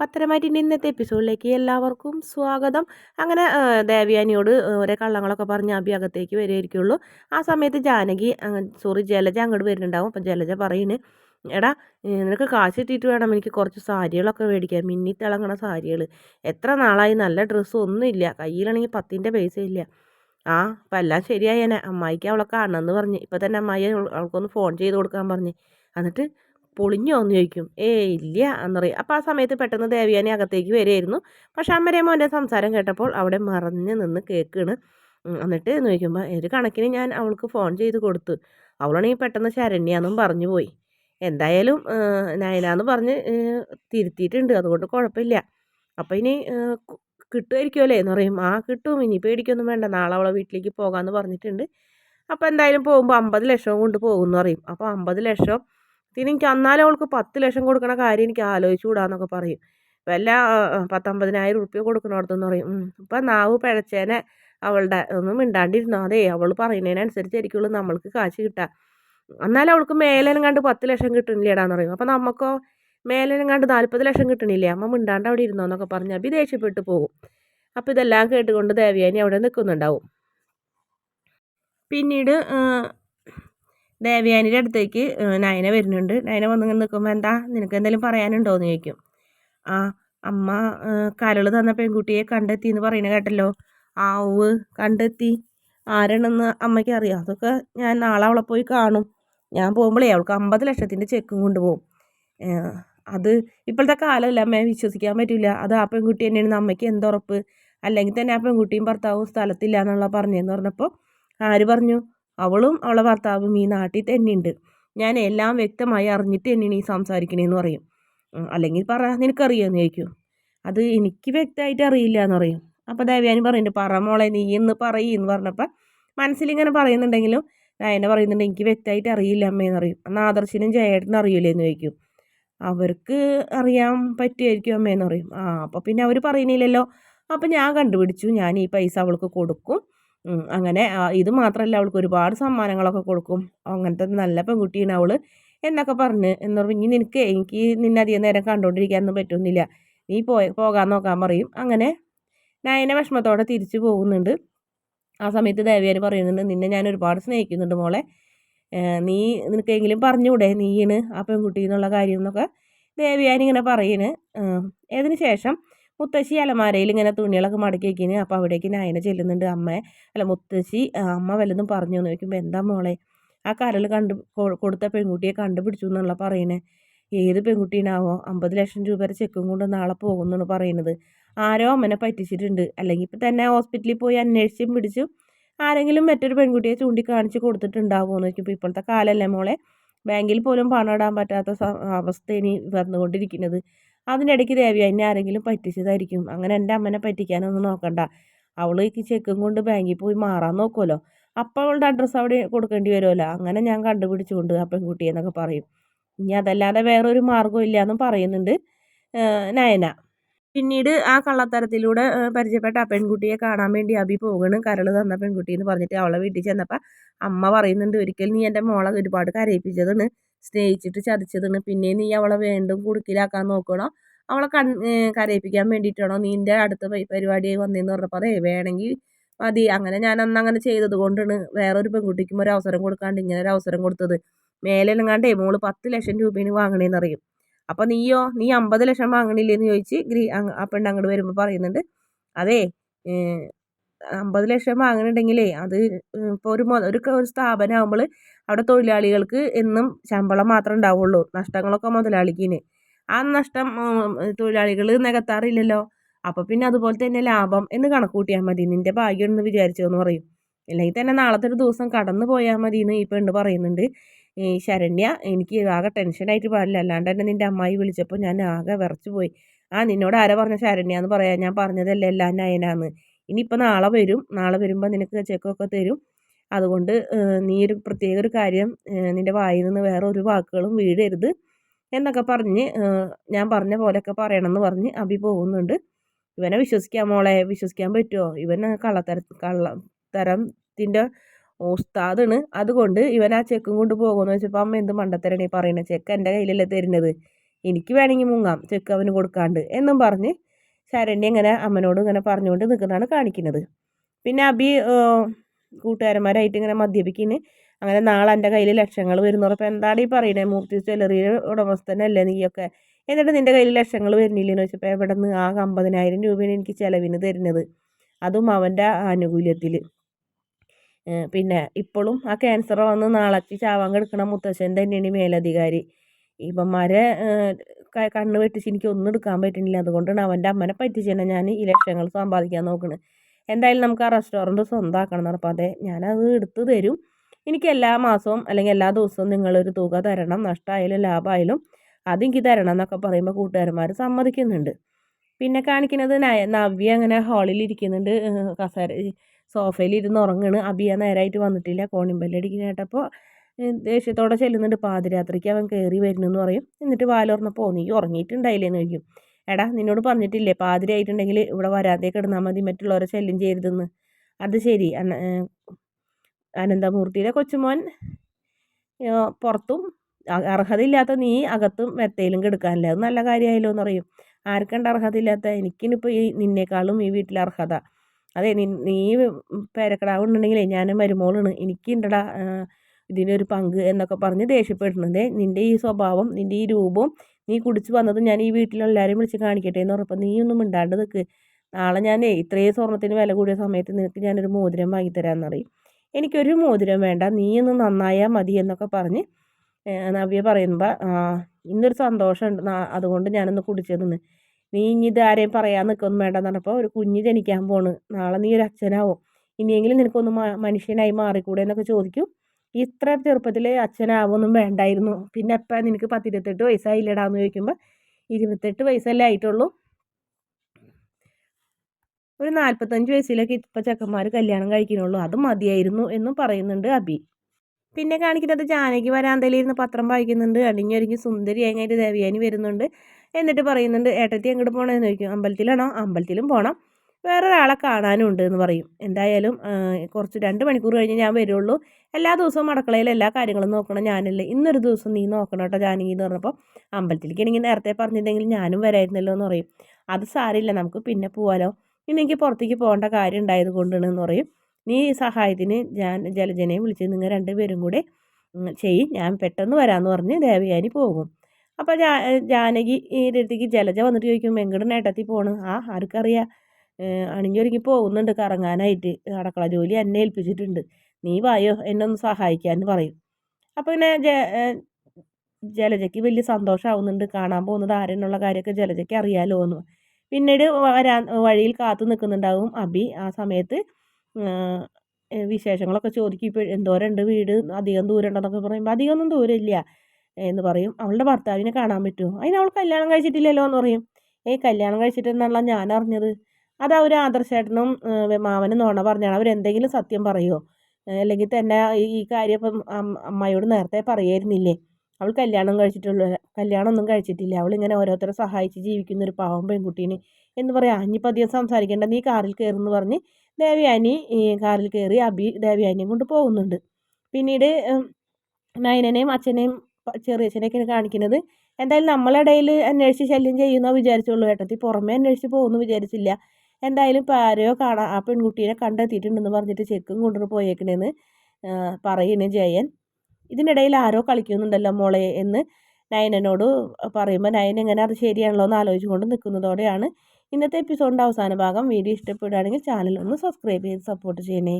പത്തരമാറ്റിന്റെ ഇന്നത്തെ എപ്പിസോഡിലേക്ക് എല്ലാവർക്കും സ്വാഗതം. അങ്ങനെ ദേവ്യാനിയോട് ഓരോ കള്ളങ്ങളൊക്കെ പറഞ്ഞ് അഭി അകത്തേക്ക് വരികയായിരിക്കുള്ളൂ. ആ സമയത്ത് ജാനകി സോറി ജലജ അങ്ങോട്ട് വരുന്നുണ്ടാവും. അപ്പം ജലജ പറയുന്നു എടാ നിനക്ക് കാശ് കിട്ടിയിട്ട് വേണം. എനിക്ക് കുറച്ച് സാരികളൊക്കെ മേടിക്കാൻ മിന്നി തിളങ്ങണ സാരികൾ എത്ര നാളായി? നല്ല ഡ്രസ്സ് ഒന്നുമില്ല. കയ്യിലാണെങ്കിൽ പത്തിന്റെ പൈസ ഇല്ല ആ അപ്പം എല്ലാം ശരിയായി എന്നെ അമ്മായിക്ക് അവളെ കാണണമെന്ന് പറഞ്ഞ്. ഇപ്പം തന്നെ അമ്മായി അവൾക്കൊന്ന് ഫോൺ ചെയ്ത് കൊടുക്കാൻ പറഞ്ഞ്. എന്നിട്ട് പൊളിഞ്ഞോ എന്ന് ചോദിക്കും. ഏ ഇല്ല എന്നറിയും അപ്പോൾ ആ സമയത്ത് പെട്ടെന്ന് ദേവിയാനി അകത്തേക്ക് വരികയായിരുന്നു. പക്ഷെ അമ്മരെ മോന്റെ സംസാരം കേട്ടപ്പോൾ അവിടെ മറഞ്ഞ് നിന്ന് കേൾക്കുകയാണ് എന്നിട്ട് എന്ന് ചോദിക്കുമ്പോൾ ഒരു കണക്കിന് ഞാൻ അവൾക്ക് ഫോൺ ചെയ്ത് കൊടുത്തു. അവളാണെങ്കിൽ പെട്ടെന്ന് ശരണ്യാന്നും പറഞ്ഞു പോയി. എന്തായാലും നയനാന്ന് പറഞ്ഞ് തിരുത്തിയിട്ടുണ്ട്. അതുകൊണ്ട് കുഴപ്പമില്ല. അപ്പോൾ ഇനി കിട്ടുമായിരിക്കുമല്ലേ എന്ന് പറയും. ആ കിട്ടും. ഇനി പേടിക്കൊന്നും വേണ്ട. നാളെ അവളെ വീട്ടിലേക്ക് പോകാമെന്ന് പറഞ്ഞിട്ടുണ്ട്. അപ്പോൾ എന്തായാലും പോകുമ്പോൾ അമ്പത് ലക്ഷം കൊണ്ട് പോകുമെന്ന് പറയും. അപ്പോൾ അമ്പത് ലക്ഷം പിന്നെ എനിക്ക് അന്നാലും അവൾക്ക് പത്ത് ലക്ഷം കൊടുക്കണ കാര്യം എനിക്ക് ആലോചിച്ചുകൂടാന്നൊക്കെ പറയും. വല്ല പത്തൊമ്പതിനായിരം ഉറുപ്പ്യ കൊടുക്കണോടത്തെന്ന് പറയും. ഇപ്പം നാവ് പിഴച്ചേനെ അവളുടെ ഒന്നും മിണ്ടാണ്ടിരുന്നോ അതേ അവൾ പറയുന്നതിനനുസരിച്ചായിരിക്കുള്ളൂ നമ്മൾക്ക് കാശ് കിട്ടുക എന്നാലും അവൾക്ക് മേലനും കണ്ട് പത്ത് ലക്ഷം കിട്ടണില്ലേടാന്ന് പറയും. അപ്പം നമുക്കോ മേലനും കണ്ട് നാൽപ്പത് ലക്ഷം കിട്ടണില്ലേ അമ്മ മിണ്ടാണ്ട് അവിടെ ഇരുന്നോ എന്നൊക്കെ പറഞ്ഞ് അഭി ദേഷ്യപ്പെട്ട് പോകും. അപ്പോൾ ഇതെല്ലാം കേട്ടുകൊണ്ട് ദേവിയാനി അവിടെ നിൽക്കുന്നുണ്ടാവും പിന്നീട് ദേവയാനിയുടെ അടുത്തേക്ക് നയന വരുന്നുണ്ട്. നയന വന്ന് നിൽക്കുമ്പോൾ എന്താ നിനക്ക് എന്തെങ്കിലും പറയാനുണ്ടോ എന്ന് ചോദിക്കും. ആ അമ്മ കരൾ തന്ന പെൺകുട്ടിയെ കണ്ടെത്തി എന്ന് പറയുന്നത് കേട്ടല്ലോ. ആ ഉവ് കണ്ടെത്തി. ആരാണെന്ന് അമ്മയ്ക്ക് അറിയാം. അതൊക്കെ ഞാൻ നാളെ അവളെ പോയി കാണും. ഞാൻ പോകുമ്പോഴേ അവൾക്ക് അമ്പത് ലക്ഷത്തിന്റെ ചെക്കും കൊണ്ടുപോകും. അത് ഇപ്പോഴത്തെ കാലമല്ല അമ്മയെ വിശ്വസിക്കാൻ പറ്റില്ല അത് ആ പെൺകുട്ടി തന്നെയാണ് അമ്മയ്ക്ക് എന്തുറപ്പ്? അല്ലെങ്കിൽ തന്നെ ആ പെൺകുട്ടിയും ഭർത്താവും സ്ഥലത്തില്ല എന്നുള്ള പറഞ്ഞതെന്ന് പറഞ്ഞപ്പോൾ ആര് പറഞ്ഞു? അവളും അവളെ ഭർത്താവും ഈ നാട്ടിൽ തന്നെയുണ്ട്. ഞാൻ എല്ലാം വ്യക്തമായി അറിഞ്ഞിട്ട് തന്നെയാണ് ഈ സംസാരിക്കണേന്ന് പറയും. അല്ലെങ്കിൽ പറ നിനക്കറിയാമെന്ന് ചോദിക്കും അത് എനിക്ക് വ്യക്തമായിട്ട് അറിയില്ല എന്ന് പറയും. അപ്പോൾ ദേവയാനി പറയുന്നുണ്ട് പറ മോളെ നീ എന്ന് പറയെന്ന് പറഞ്ഞപ്പോൾ മനസ്സിലിങ്ങനെ പറയുന്നുണ്ടെങ്കിലും നയന പറയുന്നുണ്ട് എനിക്ക് വ്യക്തമായിട്ട് അറിയില്ല അമ്മയെന്ന് അറിയും എന്നാൽ ആദർശിനും ജയേട്ടനും അറിയില്ലേ എന്ന് ചോദിക്കും. അവർക്ക് അറിയാൻ പറ്റുമായിരിക്കും അമ്മയെന്ന് പറയും. ആ അപ്പോൾ പിന്നെ അവർ പറയുന്നില്ലല്ലോ അപ്പോൾ ഞാൻ കണ്ടുപിടിച്ചു. ഞാൻ ഈ പൈസ അവൾക്ക് കൊടുക്കും. അങ്ങനെ ഇത് മാത്രമല്ല അവൾക്ക് ഒരുപാട് സമ്മാനങ്ങളൊക്കെ കൊടുക്കും. അങ്ങനത്തെ നല്ല പെൺകുട്ടിയാണ് അവൾ എന്നൊക്കെ പറഞ്ഞ് എന്ന് പറഞ്ഞ് നിനക്ക് എനിക്ക് നിന്നെ അധികം നേരം കണ്ടുകൊണ്ടിരിക്കാനൊന്നും പറ്റുന്നില്ല. നീ പോയ പോകാൻ നോക്കാൻ പറയും. അങ്ങനെ നയന വിഷമത്തോടെ തിരിച്ചു പോകുന്നുണ്ട്. ആ സമയത്ത് ദേവിയാര് പറയുന്നുണ്ട് നിന്നെ ഞാൻ ഒരുപാട് സ്നേഹിക്കുന്നുണ്ട് മോളെ. നീ നിനക്കെങ്കിലും പറഞ്ഞുകൂടെ? നീയാണ് ആ പെൺകുട്ടി എന്നുള്ള കാര്യം എന്നൊക്കെ ദേവിയാനിങ്ങനെ പറയുന്നു അതിന് ശേഷം മുത്തശ്ശി അലമാരയിൽ ഇങ്ങനെ തുണികളൊക്കെ മടക്കി വയ്ക്കുന്നു അപ്പോൾ അവിടേക്ക് നയന ചെല്ലുന്നുണ്ട് അമ്മ. അല്ല മുത്തശ്ശി അമ്മ വല്ലതും പറഞ്ഞു എന്ന് ചോദിക്കുമ്പോൾ എന്താ മോളെ? ആ കരൽ കണ്ട് കൊടുത്ത പെൺകുട്ടിയെ കണ്ടുപിടിച്ചു എന്നുള്ള പറയണേ. ഏത് പെൺകുട്ടീനാവോ അമ്പത് ലക്ഷം രൂപ വരെ ചെക്കും കൊണ്ട് നാളെ പോകുമെന്നാണ് പറയുന്നത് ആരോ അമ്മനെ പറ്റിച്ചിട്ടുണ്ട്. അല്ലെങ്കിൽ ഇപ്പം തന്നെ ഹോസ്പിറ്റലിൽ പോയി അന്വേഷിച്ചും പിടിച്ചു ആരെങ്കിലും മറ്റൊരു പെൺകുട്ടിയെ ചൂണ്ടിക്കാണിച്ച് കൊടുത്തിട്ടുണ്ടാവുമോ എന്ന് ചോദിക്കുമ്പോൾ ഇപ്പോഴത്തെ കാലമല്ലേ മോളെ? ബാങ്കിൽ പോലും പണം ഇടാൻ പറ്റാത്ത അവസ്ഥ ഇനി വന്നുകൊണ്ടിരിക്കുന്നത് അതിനിടയ്ക്ക് ദേവി എന്നെ ആരെങ്കിലും പറ്റിച്ചതായിരിക്കും. അങ്ങനെ എന്റെ അമ്മനെ പറ്റിക്കാനൊന്നും നോക്കണ്ട. അവൾ ഈ ചെക്കും കൊണ്ട് ബാങ്കിൽ പോയി മാറാൻ നോക്കുമല്ലോ അപ്പോൾ അവളുടെ അഡ്രസ്സ് അവിടെ കൊടുക്കേണ്ടി വരുമല്ലോ അങ്ങനെ ഞാൻ കണ്ടുപിടിച്ചുകൊണ്ട് ആ പെൺകുട്ടിയെന്നൊക്കെ പറയും. ഇനി അതല്ലാതെ വേറൊരു മാർഗം ഇല്ലയെന്നും പറയുന്നുണ്ട് നയന. പിന്നീട് ആ കള്ളത്തരത്തിലൂടെ പരിചയപ്പെട്ട ആ പെൺകുട്ടിയെ കാണാൻ വേണ്ടി അഭി പോകണ് കരൾ തന്ന പെൺകുട്ടി എന്ന് പറഞ്ഞിട്ട് അവളെ വീട്ടിൽ ചെന്നപ്പോൾ അമ്മ പറയുന്നുണ്ട് ഒരിക്കൽ നീ എന്റെ മോളെ ഒരുപാട് കരയിപ്പിച്ചതാണ്. സ്നേഹിച്ചിട്ട് ചതിച്ചതാണ്. പിന്നെ നീ അവളെ വീണ്ടും കുടുക്കിലാക്കാൻ നോക്കണോ അവളെ കൺ കരയിപ്പിക്കാൻ വേണ്ടിയിട്ടാണോ നിന്റെ അടുത്ത പരിപാടിയായി വന്നതെന്ന് പറഞ്ഞപ്പോൾ അതേ വേണമെങ്കിൽ മതി. അങ്ങനെ ഞാൻ അന്ന് അങ്ങനെ ചെയ്തത് കൊണ്ടാണ് വേറൊരു പെൺകുട്ടിക്കും ഒരു അവസരം കൊടുക്കാണ്ട് ഇങ്ങനെ ഒരു അവസരം കൊടുത്തത്. മേലെങ്ങാണ്ടേ മോൾ പത്ത് ലക്ഷം രൂപേന് വാങ്ങണേന്ന് അറിയും അപ്പോൾ നീയോ നീ അമ്പത് ലക്ഷം വാങ്ങണില്ലേന്ന് ചോദിച്ച് ഗ്രീ ആ പെണ്ണ് അങ്ങോട്ട് വരുമ്പോൾ പറയുന്നുണ്ട്. അതേ അമ്പത് ലക്ഷം വാങ്ങുന്നുണ്ടെങ്കിലേ അത് ഇപ്പോൾ ഒരു ഒരു ഒരു സ്ഥാപനം ആകുമ്പോൾ അവിടെ തൊഴിലാളികൾക്ക് എന്നും ശമ്പളം മാത്രമേ ഉണ്ടാവുള്ളൂ നഷ്ടങ്ങളൊക്കെ മുതലാളിക്കിന്. ആ നഷ്ടം തൊഴിലാളികൾ നികത്താറില്ലല്ലോ. അപ്പോൾ പിന്നെ അതുപോലെ തന്നെ ലാഭം എന്ന് കണക്കൂട്ടിയാൽ മതി. നിന്റെ ഭാഗ്യം എന്ന് വിചാരിച്ചോ എന്ന് പറയും. അല്ലെങ്കിൽ തന്നെ നാളത്തെ ഒരു ദിവസം കടന്നു പോയാൽ മതി എന്ന് ഈ പെണ്ണ് പറയുന്നുണ്ട്. ഈ ശരണ്യ എനിക്ക് ആകെ ടെൻഷനായിട്ട് പാടില്ല. അല്ലാണ്ട് തന്നെ നിന്റെ അമ്മായി വിളിച്ചപ്പോൾ ഞാൻ ആകെ വിറച്ചു പോയി ആ നിന്നോട് ആരാ പറഞ്ഞ ശരണ്യ എന്ന് പറയാം ഞാൻ പറഞ്ഞതല്ലേ എല്ലാം നയനാന്ന്. ഇനിയിപ്പോൾ നാളെ വരും. നാളെ വരുമ്പോൾ നിനക്ക് ചെക്കൊക്കെ തരും. അതുകൊണ്ട് നീ ഒരു പ്രത്യേക ഒരു കാര്യം നിന്റെ വായിൽ നിന്ന് വേറെ ഒരു വാക്കുകളും വീഴരുത് എന്നൊക്കെ പറഞ്ഞ് ഞാൻ പറഞ്ഞ പോലെയൊക്കെ പറയണമെന്ന് പറഞ്ഞ് അഭി പോകുന്നുണ്ട്. ഇവനെ വിശ്വസിക്കാൻ മോളെ. വിശ്വസിക്കാൻ പറ്റുമോ ഇവൻ കള്ളത്തര കള്ളത്തരത്തിന്റെ ഉസ്താദാണ്. അതുകൊണ്ട് ഇവൻ ആ ചെക്കും കൊണ്ട് പോകുമെന്ന് വെച്ചപ്പോൾ അമ്മ എന്ത് മണ്ടത്തരണേ പറയണേ ചെക്ക് എന്റെ കയ്യിലല്ലേ തരുന്നത്. എനിക്ക് വേണമെങ്കിൽ മുങ്ങാം. ചെക്ക് അവന് കൊടുക്കാണ്ട് എന്നും പറഞ്ഞ് ശരണ്യ ഇങ്ങനെ അമ്മനോട് ഇങ്ങനെ പറഞ്ഞുകൊണ്ട് നിൽക്കുന്നതാണ് കാണിക്കുന്നത്. പിന്നെ അബി കൂട്ടുകാരന്മാരായിട്ട് ഇങ്ങനെ മദ്യപിക്കുന്നു അങ്ങനെ നാളെ എന്റെ കയ്യിൽ ലക്ഷങ്ങൾ വരുന്നു എന്താണ് ഈ പറയുന്നത് മൂർത്തി ജ്വല്ലറിയുടെ ഉടമസ്ഥനല്ലേ നീയൊക്കെ? എന്നിട്ട് നിന്റെ കയ്യിൽ ലക്ഷങ്ങൾ വരുന്നില്ലെന്ന് വെച്ചപ്പോൾ എവിടെ നിന്ന് ആ അമ്പതിനായിരം രൂപയാണ് എനിക്ക് ചിലവിന് തരുന്നത്. അതും അവന്റെ ആനുകൂല്യത്തിൽ. പിന്നെ ഇപ്പോഴും ആ ക്യാൻസർ വന്ന് നാളത്തി ചാവാൻ കിടക്കണ മുത്തശ്ശൻ തന്നെയാണ് മേലധികാരി. ഇവന്മാരെ കണ്ണ് വെട്ടിച്ച് എനിക്ക് ഒന്നും എടുക്കാൻ പറ്റുന്നില്ല. അതുകൊണ്ടാണ് അവന്റെ അമ്മനെ പറ്റിച്ചെന്നെ ഞാൻ ഈ ലക്ഷങ്ങൾ സമ്പാദിക്കാൻ നോക്കുന്നത് എന്തായാലും നമുക്ക് ആ റെസ്റ്റോറന്റ് സ്വന്തമാക്കണം എന്ന് അപ്പോൾ അതെ ഞാനത് എടുത്തു തരും. എനിക്ക് എല്ലാ മാസവും അല്ലെങ്കിൽ എല്ലാ ദിവസവും നിങ്ങളൊരു തുക തരണം. നഷ്ടമായാലും ലാഭമായാലും അതെനിക്ക് തരണം എന്നൊക്കെ പറയുമ്പോൾ കൂട്ടുകാരന്മാർ സമ്മതിക്കുന്നുണ്ട്. പിന്നെ കാണിക്കുന്നത് നവ്യ അങ്ങനെ ഹാളിൽ ഇരിക്കുന്നുണ്ട്. കസേര സോഫയിൽ ഇരുന്ന് ഉറങ്ങണ്. അബിയ നേരായിട്ട് വന്നിട്ടില്ല. കോണിമ്പല്ലടിക്കുന്ന കേട്ടപ്പോൾ ദേഷ്യത്തോടെ ചെല്ലുന്നുണ്ട്. പാതിരാത്രിക്ക് അവൻ കയറി വരുന്നെന്ന് പറയും. എന്നിട്ട് വാലോർന്നപ്പോൾ നീ ഉറങ്ങിയിട്ടുണ്ടായില്ലേന്ന് ചോദിക്കും. എടാ നിന്നോട് പറഞ്ഞിട്ടില്ലേ പാതിരായിട്ടുണ്ടെങ്കിൽ ഇവിടെ വരാതെ കിടന്നാൽ മതി മറ്റുള്ളവരെ ശല്യം ചെയ്യരുതെന്ന്. അത് ശരി. അനന്തമൂർത്തിയുടെ കൊച്ചുമോൻ പുറത്തും അർഹതയില്ലാത്ത നീ അകത്തും മെത്തയിലും കെടുക്കാനില്ല? അത് നല്ല കാര്യമായല്ലോ എന്ന് പറയും. ആർക്കണ്ട അർഹതയില്ലാത്ത? എനിക്കിനിപ്പോൾ ഈ നിന്നേക്കാളും ഈ വീട്ടിൽ അർഹത. അതെ നീ പേരക്കിടാവുണ്ടെങ്കിലേ ഞാൻ മരുമോളാണ് എനിക്കുണ്ടടാ ഇതിനൊരു പങ്ക് എന്നൊക്കെ പറഞ്ഞ് ദേഷ്യപ്പെടുന്നത് നിന്റെ ഈ സ്വഭാവം നിന്റെ ഈ രൂപം നീ കുടിച്ചു വന്നത് ഞാൻ ഈ വീട്ടിലെല്ലാവരെയും വിളിച്ച് കാണിക്കട്ടെ എന്ന് പറഞ്ഞപ്പോൾ നീ ഒന്നും മിണ്ടാണ്ട് നിൽക്ക് നാളെ ഞാൻ ഇത്രയും സ്വർണത്തിന് വില കൂടിയ സമയത്ത് നിനക്ക് ഞാനൊരു മോതിരം വാങ്ങിത്തരാമെന്ന് പറയും എനിക്കൊരു മോതിരം വേണ്ട നീ ഒന്ന് നന്നായാൽ മതി എന്നൊക്കെ പറഞ്ഞ് നവ്യ പറയുമ്പോൾ ഇന്നൊരു സന്തോഷമുണ്ട്. അതുകൊണ്ട് ഞാനൊന്ന് കുടിച്ചതെന്ന്. നീ ഇനി ഇത് ആരെയും പറയാൻ നിൽക്കൊന്നും വേണ്ടെന്ന് പറഞ്ഞപ്പോൾ ഒരു കുഞ്ഞ് ജനിക്കാൻ പോണ്. നാളെ നീ ഒരു അച്ഛനാവും. ഇനിയെങ്കിലും നിനക്കൊന്ന് മനുഷ്യനായി മാറിക്കൂടെ എന്നൊക്കെ ചോദിക്കും. ഇത്ര ചെറുപ്പത്തിൽ അച്ഛനാവൊന്നും വേണ്ടായിരുന്നു. പിന്നെ എപ്പം നിനക്ക് പത്തിരുപത്തെട്ട് വയസ്സായില്ലടാന്ന് ചോദിക്കുമ്പോൾ ഇരുപത്തെട്ട് വയസ്സല്ലേ ആയിട്ടുള്ളൂ. ഒരു നാൽപ്പത്തഞ്ച് വയസ്സിലൊക്കെ ഇപ്പം ചെക്കന്മാർ കല്യാണം കഴിക്കുന്നുള്ളൂ അത് മതിയായിരുന്നു എന്നും പറയുന്നുണ്ട് അബി. പിന്നെ കാണിക്കുന്നത് ജാനകി വരാന്തയിലിരുന്ന് പത്രം വായിക്കുന്നുണ്ട്. അടിഞ്ഞൊരുങ്ങി സുന്ദരി അങ്ങനെ ദേവിയാനി വരുന്നുണ്ട്. എന്നിട്ട് പറയുന്നുണ്ട് ഏട്ടത്തി എങ്ങോട്ട് പോകണമെന്ന് ചോദിക്കും. അമ്പലത്തിലാണോ? അമ്പലത്തിലും പോകണം വേറൊരാളെ കാണാനും ഉണ്ട് എന്ന് പറയും. എന്തായാലും കുറച്ച് രണ്ട് മണിക്കൂർ കഴിഞ്ഞ് ഞാൻ വരുള്ളൂ. എല്ലാ ദിവസവും അടുക്കളയിൽ എല്ലാ കാര്യങ്ങളും നോക്കണം ഞാനല്ലേ. ഇന്നൊരു ദിവസം നീ നോക്കണം കേട്ടോ ജാനകി എന്ന് പറഞ്ഞപ്പോൾ അമ്പലത്തിലേക്ക് എനിക്ക് നേരത്തെ പറഞ്ഞിട്ടുണ്ടെങ്കിൽ ഞാനും വരായിരുന്നല്ലോ എന്ന് പറയും. അത് സാരില്ല നമുക്ക് പിന്നെ പോവാലോ. ഇനി എനിക്ക് പുറത്തേക്ക് പോകേണ്ട കാര്യം ഉണ്ടായത് കൊണ്ടാണെന്ന് പറയും. നീ സഹായത്തിന് ഞാൻ ജലജനെ വിളിച്ച് നിങ്ങൾ രണ്ടുപേരും കൂടെ ചെയ്യും. ഞാൻ പെട്ടെന്ന് വരാമെന്ന് പറഞ്ഞ് ദേവയാനി പോകും. അപ്പോൾ ജാ ജാനകി ഈ അടുത്തേക്ക് ജലജ വന്നിട്ട് ചോദിക്കും എങ്ങോട്ട് നേട്ടത്തിൽ പോകണം ആ ആർക്കറിയാം. അണിഞ്ഞൊരുക്കി പോകുന്നുണ്ട് കറങ്ങാനായിട്ട്. അടക്കള ജോലി എന്നെ ഏൽപ്പിച്ചിട്ടുണ്ട്. നീ വായോ? എന്നെ ഒന്ന് സഹായിക്കാമെന്ന് പറയും. അപ്പോൾ പിന്നെ ജ ജലജയ്ക്ക് വലിയ സന്തോഷമാവുന്നുണ്ട് കാണാൻ പോകുന്നത് ആരെന്നുള്ള കാര്യമൊക്കെ ജലജയ്ക്ക് അറിയാലോ എന്ന് പിന്നീട് വരാൻ വഴിയിൽ കാത്തു നിൽക്കുന്നുണ്ടാവും അബി. ആ സമയത്ത് വിശേഷങ്ങളൊക്കെ ചോദിക്കും ഇപ്പോൾ എന്തോരമുണ്ട് വീട്? അധികം ദൂരം ഉണ്ടെന്നൊക്കെ പറയുമ്പോൾ അധികമൊന്നും ദൂരമില്ല എന്ന് പറയും. അവളുടെ ഭർത്താവിനെ കാണാൻ പറ്റുമോ? അതിന് അവൾ കല്യാണം കഴിച്ചിട്ടില്ലല്ലോ എന്ന് പറയും. ഏയ് കല്യാണം കഴിച്ചിട്ടെന്നുള്ള ഞാൻ അറിഞ്ഞത് അത് അവർ ആദർശേട്ടനും മാമനും നോണ പറഞ്ഞാണ്. അവരെന്തെങ്കിലും സത്യം പറയുമോ അല്ലെങ്കിൽ തന്നെ ഈ കാര്യം ഇപ്പം അമ്മയോട് നേരത്തെ പറയായിരുന്നില്ലേ? അവൾ കല്യാണം കഴിച്ചിട്ടുള്ള കല്യാണമൊന്നും കഴിച്ചിട്ടില്ല. അവൾ ഇങ്ങനെ ഓരോരുത്തരെ സഹായിച്ച് ജീവിക്കുന്ന ഒരു പാവം പെൺകുട്ടീനെ എന്ന് പറയാം. ഇനിയിപ്പോൾ അധികം സംസാരിക്കേണ്ട. നീ കാറിൽ കയറുമെന്ന് പറഞ്ഞ് ദേവയാനി കാറിൽ കയറി അബി ദേവയാനിയും കൊണ്ട് പോകുന്നുണ്ട്. പിന്നീട് നയനനെയും അച്ഛനെയും ചെറിയച്ഛനെയൊക്കെയാണ് കാണിക്കുന്നത് എന്തായാലും നമ്മളിടയിൽ അന്വേഷിച്ച് ശല്യം ചെയ്യുന്ന വിചാരിച്ചുള്ളൂ. ഏട്ടത്തി പുറമേ അന്വേഷിച്ച് പോകുമെന്ന് വിചാരിച്ചില്ല. എന്തായാലും ഇപ്പോൾ ആരെയോ കാണാൻ ആ പെൺകുട്ടീനെ കണ്ടെത്തിയിട്ടുണ്ടെന്ന് പറഞ്ഞിട്ട് ചെക്കും കൊണ്ടുവന്ന് പോയേക്കണേന്ന് പറയുന്നു ജയൻ. ഇതിനിടയിൽ ആരോ കളിക്കുന്നുണ്ടല്ലോ മോളെ എന്ന് നയനനോട് പറയുമ്പോൾ നയൻ എങ്ങനെ അത് ശരിയാണല്ലോ എന്ന് ആലോചിച്ചുകൊണ്ട് നിൽക്കുന്നതോടെയാണ് ഇന്നത്തെ എപ്പിസോഡിന്റെ അവസാന ഭാഗം. വീഡിയോ ഇഷ്ടപ്പെടുകയാണെങ്കിൽ ചാനൽ ഒന്ന് സബ്സ്ക്രൈബ് ചെയ്ത് സപ്പോർട്ട് ചെയ്യണേ.